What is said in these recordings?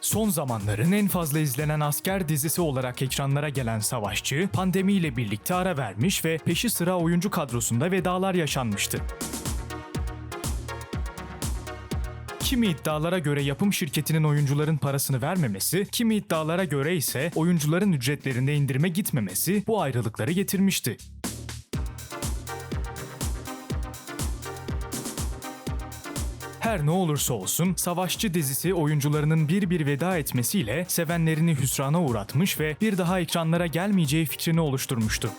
Son zamanların en fazla izlenen asker dizisi olarak ekranlara gelen Savaşçı, pandemiyle birlikte ara vermiş ve peşi sıra oyuncu kadrosunda vedalar yaşanmıştı. Kimi iddialara göre yapım şirketinin oyuncuların parasını vermemesi, kimi iddialara göre ise oyuncuların ücretlerinde indirime gitmemesi bu ayrılıkları getirmişti. Her ne olursa olsun Savaşçı dizisi oyuncularının bir bir veda etmesiyle sevenlerini hüsrana uğratmış ve bir daha ekranlara gelmeyeceği fikrini oluşturmuştu.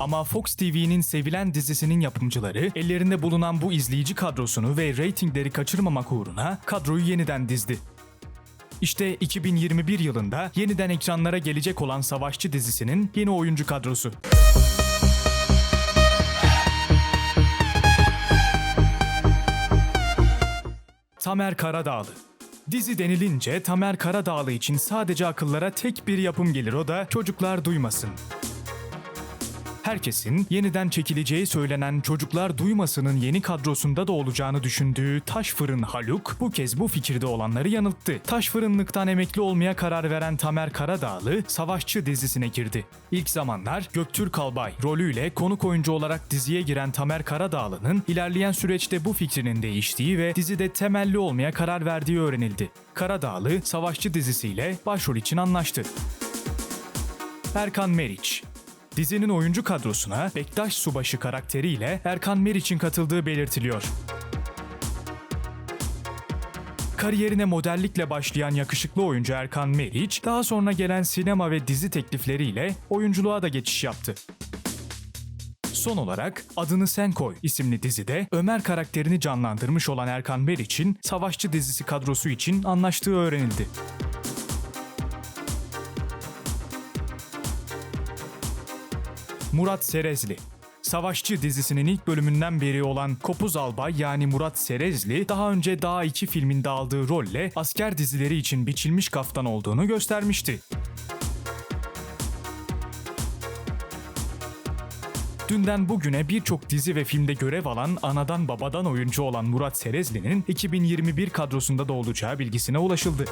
Ama Fox TV'nin sevilen dizisinin yapımcıları ellerinde bulunan bu izleyici kadrosunu ve reytingleri kaçırmamak uğruna kadroyu yeniden dizdi. İşte 2021 yılında yeniden ekranlara gelecek olan Savaşçı dizisinin yeni oyuncu kadrosu. Tamer Karadağlı. Dizi denilince Tamer Karadağlı için sadece akıllara tek bir yapım gelir o da çocuklar duymasın. Herkesin yeniden çekileceği söylenen Çocuklar Duymasın'ın yeni kadrosunda da olacağını düşündüğü Taş Fırın Haluk bu kez bu fikirde olanları yanılttı. Taş Fırınlıktan emekli olmaya karar veren Tamer Karadağlı Savaşçı dizisine girdi. İlk zamanlar Göktürk Albay rolüyle konuk oyuncu olarak diziye giren Tamer Karadağlı'nın ilerleyen süreçte bu fikrinin değiştiği ve dizide temelli olmaya karar verdiği öğrenildi. Karadağlı Savaşçı dizisiyle başrol için anlaştı. Erkan Meriç Dizinin oyuncu kadrosuna Bektaş Subaşı karakteriyle Erkan Meriç'in katıldığı belirtiliyor. Kariyerine modellikle başlayan yakışıklı oyuncu Erkan Meriç, daha sonra gelen sinema ve dizi teklifleriyle oyunculuğa da geçiş yaptı. Son olarak Adını Sen Koy isimli dizide Ömer karakterini canlandırmış olan Erkan Meriç'in Savaşçı dizisi kadrosu için anlaştığı öğrenildi. Murat Serezli Savaşçı dizisinin ilk bölümünden beri olan Kopuz Albay yani Murat Serezli daha önce Dağ 2 filminde aldığı rolle asker dizileri için biçilmiş kaftan olduğunu göstermişti. Dünden bugüne birçok dizi ve filmde görev alan anadan babadan oyuncu olan Murat Serezli'nin 2021 kadrosunda da olacağı bilgisine ulaşıldı.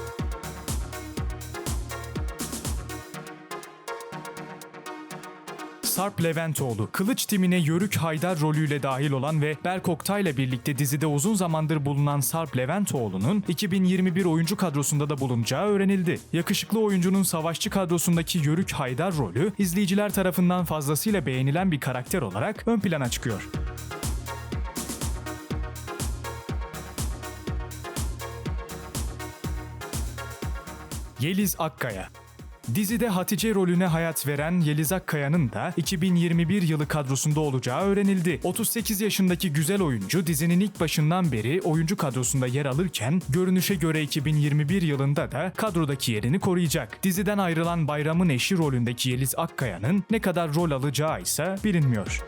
Sarp Leventoğlu, Kılıç timine Yörük Haydar rolüyle dahil olan ve Berk Oktay'la birlikte dizide uzun zamandır bulunan Sarp Leventoğlu'nun 2021 oyuncu kadrosunda da bulunacağı öğrenildi. Yakışıklı oyuncunun savaşçı kadrosundaki Yörük Haydar rolü izleyiciler tarafından fazlasıyla beğenilen bir karakter olarak ön plana çıkıyor. Yeliz Akkaya Dizide Hatice rolüne hayat veren Yeliz Akkaya'nın da 2021 yılı kadrosunda olacağı öğrenildi. 38 yaşındaki güzel oyuncu dizinin ilk başından beri oyuncu kadrosunda yer alırken görünüşe göre 2021 yılında da kadrodaki yerini koruyacak. Diziden ayrılan Bayram'ın eşi rolündeki Yeliz Akkaya'nın ne kadar rol alacağı ise bilinmiyor.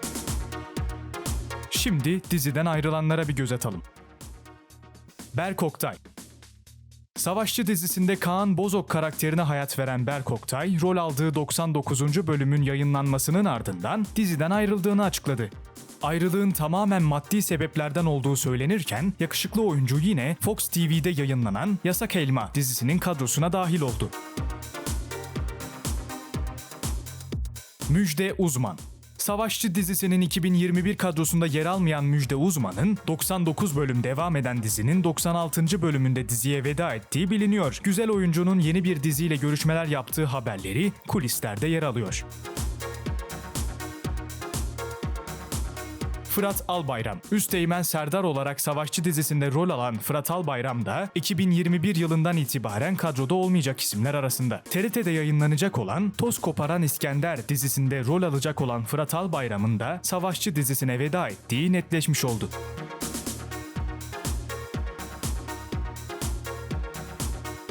Şimdi diziden ayrılanlara bir göz atalım. Berk Oktay Savaşçı dizisinde Kaan Bozok karakterine hayat veren Berk Oktay, rol aldığı 99. bölümün yayınlanmasının ardından diziden ayrıldığını açıkladı. Ayrılığın tamamen maddi sebeplerden olduğu söylenirken, yakışıklı oyuncu yine Fox TV'de yayınlanan Yasak Elma dizisinin kadrosuna dahil oldu. Müjde Uzman Savaşçı dizisinin 2021 kadrosunda yer almayan Müjde Uzman'ın 99 bölüm devam eden dizinin 96. bölümünde diziye veda ettiği biliniyor. Güzel oyuncunun yeni bir diziyle görüşmeler yaptığı haberleri kulislerde yer alıyor. Fırat Albayram. Üsteğmen Serdar olarak Savaşçı dizisinde rol alan Fırat Albayram da 2021 yılından itibaren kadroda olmayacak isimler arasında. TRT'de yayınlanacak olan Toz Koparan İskender dizisinde rol alacak olan Fırat Albayram'ın da Savaşçı dizisine veda ettiği netleşmiş oldu.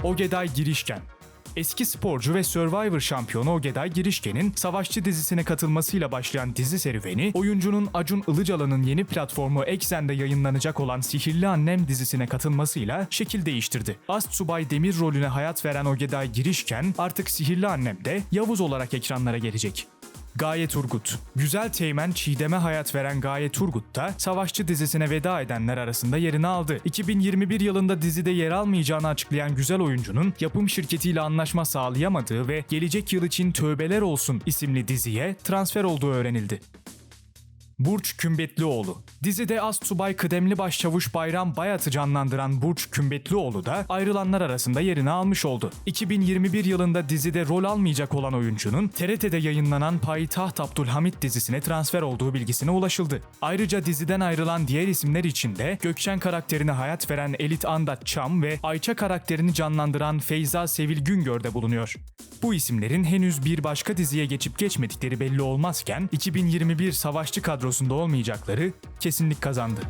Ogeday Girişken Eski sporcu ve Survivor şampiyonu Ogeday Girişken'in Savaşçı dizisine katılmasıyla başlayan dizi serüveni, oyuncunun Acun Ilıcalı'nın yeni platformu Exxen'de yayınlanacak olan Sihirli Annem dizisine katılmasıyla şekil değiştirdi. Ast Subay Demir rolüne hayat veren Ogeday Girişken artık Sihirli Annem'de Yavuz olarak ekranlara gelecek. Gaye Turgut. Güzel Teğmen Çiğdem'e hayat veren Gaye Turgut da Savaşçı dizisine veda edenler arasında yerini aldı. 2021 yılında dizide yer almayacağını açıklayan güzel oyuncunun yapım şirketiyle anlaşma sağlayamadığı ve gelecek yıl için Tövbeler Olsun isimli diziye transfer olduğu öğrenildi. Burç Kümbetlioğlu. Dizide Astsubay Kıdemli Başçavuş Bayram Bayat'ı canlandıran Burç Kümbetlioğlu da ayrılanlar arasında yerini almış oldu. 2021 yılında dizide rol almayacak olan oyuncunun TRT'de yayınlanan Payitaht Abdülhamit dizisine transfer olduğu bilgisine ulaşıldı. Ayrıca diziden ayrılan diğer isimler içinde Gökçen karakterine hayat veren Elit Andat Çam ve Ayça karakterini canlandıran Feyza Sevil Güngör de bulunuyor. Bu isimlerin henüz bir başka diziye geçip geçmedikleri belli olmazken 2021 savaşçı kadrosunda olmayacakları kesinlik kazandı.